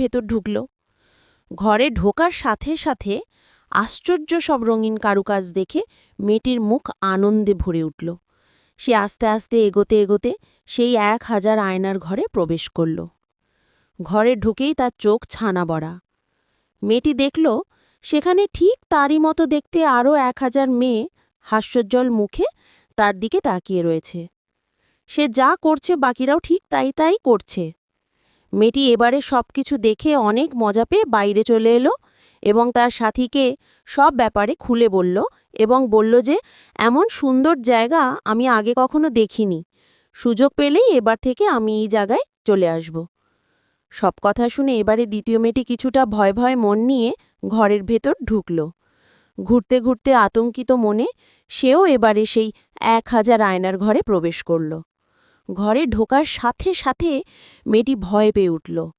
ভেতর ঢুকল। ঘরে ঢোকার সাথে সাথে আশ্চর্য সব রঙিন কারুকাজ দেখে মেয়েটির মুখ আনন্দে ভরে উঠল। সে আস্তে আস্তে এগোতে এগোতে সেই এক হাজার আয়নার ঘরে প্রবেশ করল। ঘরে ঢুকেই তার চোখ ছানা বড়া। মেয়েটি দেখল, সেখানে ঠিক তারই মতো দেখতে আরও এক হাজার মেয়ে হাস্যোজ্জ্বল মুখে তার দিকে তাকিয়ে রয়েছে। সে যা করছে বাকিরাও ঠিক তাই তাই করছে। মেয়েটি এবারে সব কিছু দেখে অনেক মজা পেয়ে বাইরে চলে এলো এবং তার সাথীকে সব ব্যাপারে খুলে বলল এবং বলল যে, এমন সুন্দর জায়গা আমি আগে কখনো দেখিনি। সুযোগ পেলেই এবার থেকে আমি এই জায়গায় চলে আসব সব কথা শুনে এবারে দ্বিতীয় মেয়েটি কিছুটা ভয় ভয় মন নিয়ে ঘরের ভেতর ঢুকল। ঘুরতে ঘুরতে আতঙ্কিত মনে সেও এবারে সেই এক হাজার আয়নার ঘরে প্রবেশ করল। ঘরে ঢোকার সাথে সাথে মেয়েটি ভয় পেয়ে উঠল।